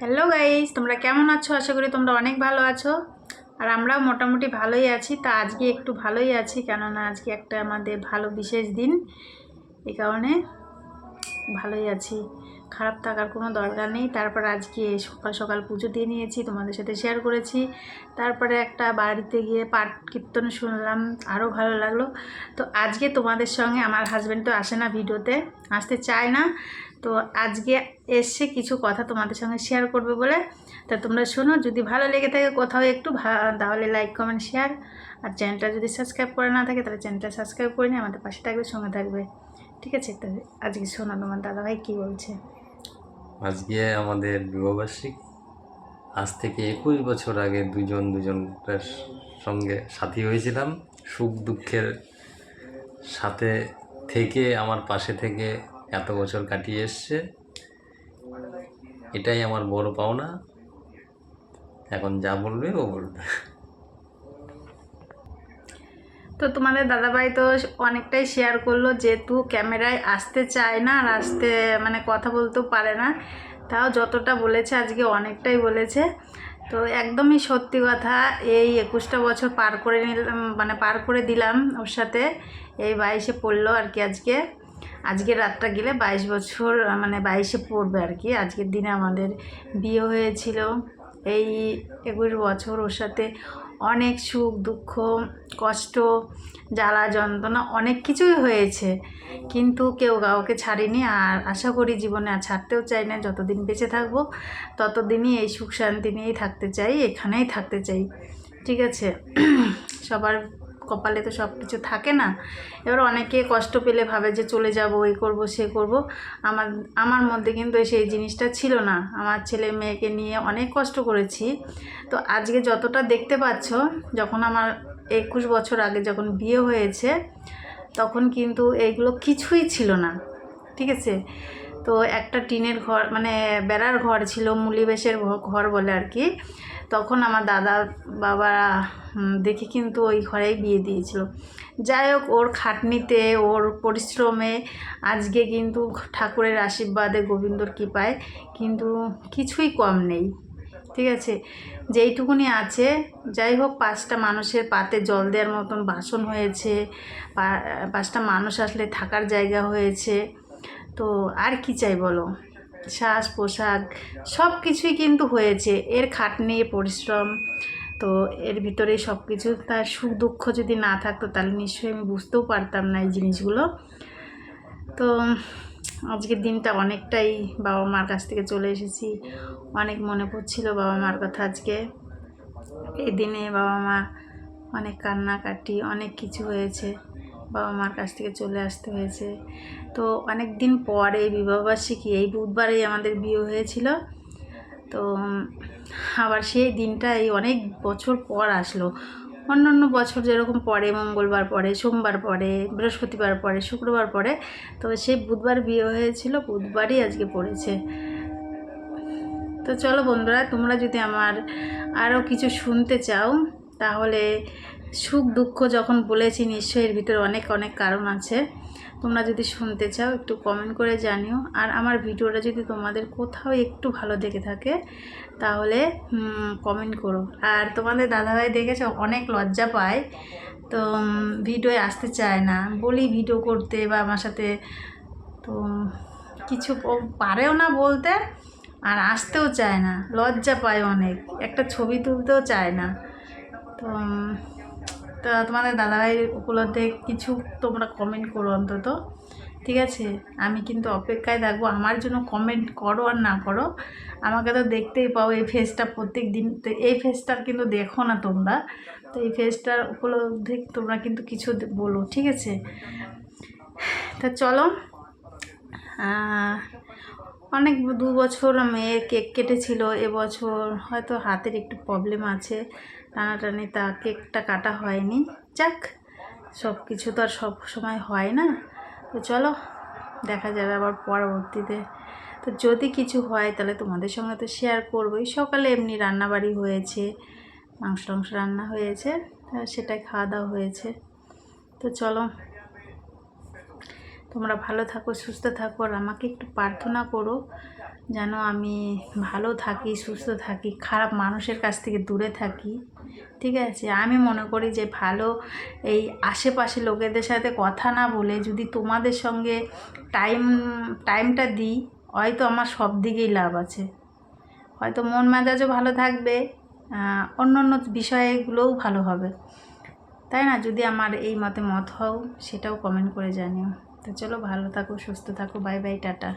Hello guys তোমরা কেমন আছো? আশা করি তোমরা অনেক ভালো আছো। আর আমরাও মোটামুটি ভালোই আছি। তা আজকে একটু ভালোই আছি, কেননা আজকে একটা আমাদের ভালো বিশেষ দিন। এই কারণে ভালোই আছি। খারাপ থাকার কোনো দরকার নেই। তারপর আজকে সকাল সকাল পুজো দিয়ে নিয়েছি, তোমাদের সাথে শেয়ার করেছি। তারপরে একটা বাড়িতে গিয়ে পাঠ কীর্তন শুনলাম, আরও ভালো লাগল। তো আজকে তোমাদের সঙ্গে, আমার হাজব্যান্ড তো আসে না ভিডিওতে, আসতে চায় না। তো আজকে এসে কিছু কথা তোমাদের সঙ্গে শেয়ার করবে বলে। তা তোমরা শোনো, যদি ভালো লেগে থাকে কোথাও একটু তাহলে লাইক কমেন্ট শেয়ার আর চ্যানেলটা যদি সাবস্ক্রাইব করে না থাকে, তাহলে চ্যানেলটা সাবস্ক্রাইব করে নিয়ে আমাদের পাশে থাকবে, সঙ্গে থাকবে। ঠিক আছে? তো আজকে শোনো তোমার দাদাভাই কী বলছে। আজকে আমাদের বিবাহবার্ষিক। আজ থেকে একুশ বছর আগে দুজন দুজনের সঙ্গে সাথী হয়েছিলাম। সুখ দুঃখের সাথে থেকে আমার পাশে থেকে এত বছর কাটিয়ে এসছে। এটাই আমার বড় পাওনা। এখন যা বলবে ও বলবে। তো তোমাদের দাদাভাই তো অনেকটাই শেয়ার করল যেহেতু ক্যামেরায় আসতে চায় না আর আসতে মানে কথা বলতেও পারে না। তাও যতটা বলেছে আজকে অনেকটাই বলেছে। তো একদমই সত্যি কথা, এই একুশটা বছর পার করে নিলাম মানে পার করে দিলাম ওর সাথে। এই বাইশে পড়ল আর কি আজকে। আজকে রাতটা গেলে বাইশ বছর মানে বাইশে পড়বে আর কি। আজকের দিনে আমাদের বিয়ে হয়েছিল। এই একুশ বছর ওর সাথে অনেক সুখ, দুঃখ, কষ্ট, জ্বালা, যন্ত্রণা অনেক কিছুই হয়েছে। কিন্তু কেউ কাউকে ছাড়িনি আর আশা করি জীবনে আর ছাড়তেও চাই না। যতদিন বেঁচে থাকব, ততদিনই এই সুখ শান্তি নিয়েই থাকতে চাই, এখানেই থাকতে চাই। ঠিক আছে? সবার কপালে তো সব কিছু থাকে না, এবার অনেকে কষ্ট পেলে ভাবে যে চলে যাব এই করব, সে করব। আমার আমার মধ্যে কিন্তু সেই জিনিসটা ছিল না। আমার ছেলে মেয়েকে নিয়ে অনেক কষ্ট করেছি। তো আজকে যতটা দেখতে পাচ্ছ, যখন আমার একুশ বছর আগে যখন বিয়ে হয়েছে, তখন কিন্তু এইগুলো কিছুই ছিল না। ঠিক আছে? তো একটা টিনের ঘর মানে বেড়ার ঘর ছিল মুলিবেশের ঘর বলে আর কি। তখন আমার দাদা বাবা দেখে কিন্তু ওই ঘরেই বিয়ে দিয়েছিল। যাই হোক, ওর খাটনিতে, ওর পরিশ্রমে আজকে কিন্তু ঠাকুরের আশীর্বাদে গোবিন্দর কৃপায় কিন্তু কিছুই কম নেই, ঠিক আছে? যেইটুকুনি আছে, যাই হোক, পাঁচটা মানুষের পাতে জল দেওয়ার মতন বাসন হয়েছে পাঁচটা মানুষ আসলে থাকার জায়গা হয়েছে। তো আর কি চাই বলো? শ্বাস পোশাক সব কিছুই কিন্তু হয়েছে। এর খাটনি, পরিশ্রম, তো এর ভিতরে সব কিছু তার সুখ দুঃখ যদি না থাকতো, তাহলে নিশ্চয়ই আমি বুঝতেও পারতাম না এই জিনিসগুলো। তো আজকের দিনটা অনেকটাই বাবা মার কাছ থেকে চলে এসেছি। অনেক মনে পড়ছিল বাবা মার কথা আজকে। এই দিনে বাবা মা অনেক কান্নাকাটি, অনেক কিছু হয়েছে। বাবা মার কাছ থেকে চলে আসতে হয়েছে। তো অনেক দিন পরে বিবাহবার্ষিকী, এই বুধবারেই আমাদের বিয়ে হয়েছিল। তো আবার সেই দিনটা এই অনেক বছর পর আসলো। অন্য অন্য বছর যেরকম পরে, মঙ্গলবার পরে, সোমবার পরে, বৃহস্পতিবার পরে, শুক্রবার পরে, তো সেই বুধবার বিয়ে হয়েছিল, বুধবারই আজকে পড়েছে। তো চলো বন্ধুরা, তোমরা যদি আমার আরও কিছু শুনতে চাও, তাহলে সুখ, দুঃখ যখন বলেছি, নিশ্চয়ই এর ভিতরে অনেক অনেক কারণ আছে। তোমরা যদি শুনতে চাও, একটু কমেন্ট করে জানিও। আর আমার ভিডিওটা যদি তোমাদের কোথাও একটু ভালো দেখে থাকে, তাহলে কমেন্ট করো। আর তোমাদের দাদাভাই দেখেছ, অনেক লজ্জা পায়। তো ভিডিওয়ে আসতে চায় না। বলি ভিডিও করতে বা আমার সাথে, তো, কিছু পারেও না বলতে, আর আসতেও চায় না। লজ্জা পায় অনেক। একটা ছবি তুলতেও চায় না। তো তা তোমাদের দাদাভাই উপলব্ধে কিছু তোমরা কমেন্ট করো অন্তত। ঠিক আছে? আমি কিন্তু অপেক্ষায় থাকব। আমার জন্য কমেন্ট করো আর না করো। আমাকে তো দেখতেই পাও এই ফেসটা প্রত্যেক দিন তো এই ফেসটার কিন্তু দেখো না তোমরা। তো এই ফেসটার উপলব্ধে তোমরা কিন্তু কিছু বলো। ঠিক আছে? তা চলো। অনেক দু বছর মেয়ের কেক কেটেছিল এবছর হয়তো হাতের একটু প্রবলেম আছে। টানাটানি তা কেকটা কাটা হয়নি। যাক সব কিছু তো আর সব সময় হয় না। তো চলো, দেখা যাবে আবার পরবর্তীতে। তো যদি কিছু হয় তাহলে তোমাদের সঙ্গে তো শেয়ার করবোই। সকালে এমনি রান্নাবাড়ি হয়েছে, মাংস টাংস রান্না হয়েছে সেটাই খাওয়া দাওয়া হয়েছে। তো চলো। তোমরা ভালো থাকো, সুস্থ থাকো আর আমাকে একটু প্রার্থনা করো যেন আমি ভালো থাকি, সুস্থ থাকি, খারাপ মানুষের কাছ থেকে দূরে থাকি। ঠিক আছে? আমি মনে করি যে ভালো এই আশেপাশে লোকেদের সাথে কথা না বলে যদি তোমাদের সঙ্গে টাইম, টাইমটা দিই, হয়তো আমার সব দিকেই লাভ আছে। হয়তো মন মেজাজও ভালো থাকবে অন্য অন্য বিষয়গুলোও ভালো হবে। তাই না? যদি আমার এই মতে মত হও, সেটাও কমেন্ট করে জানিও। তো চলো ভালো থাকো সুস্থ থাকো বাই বাই টাটা।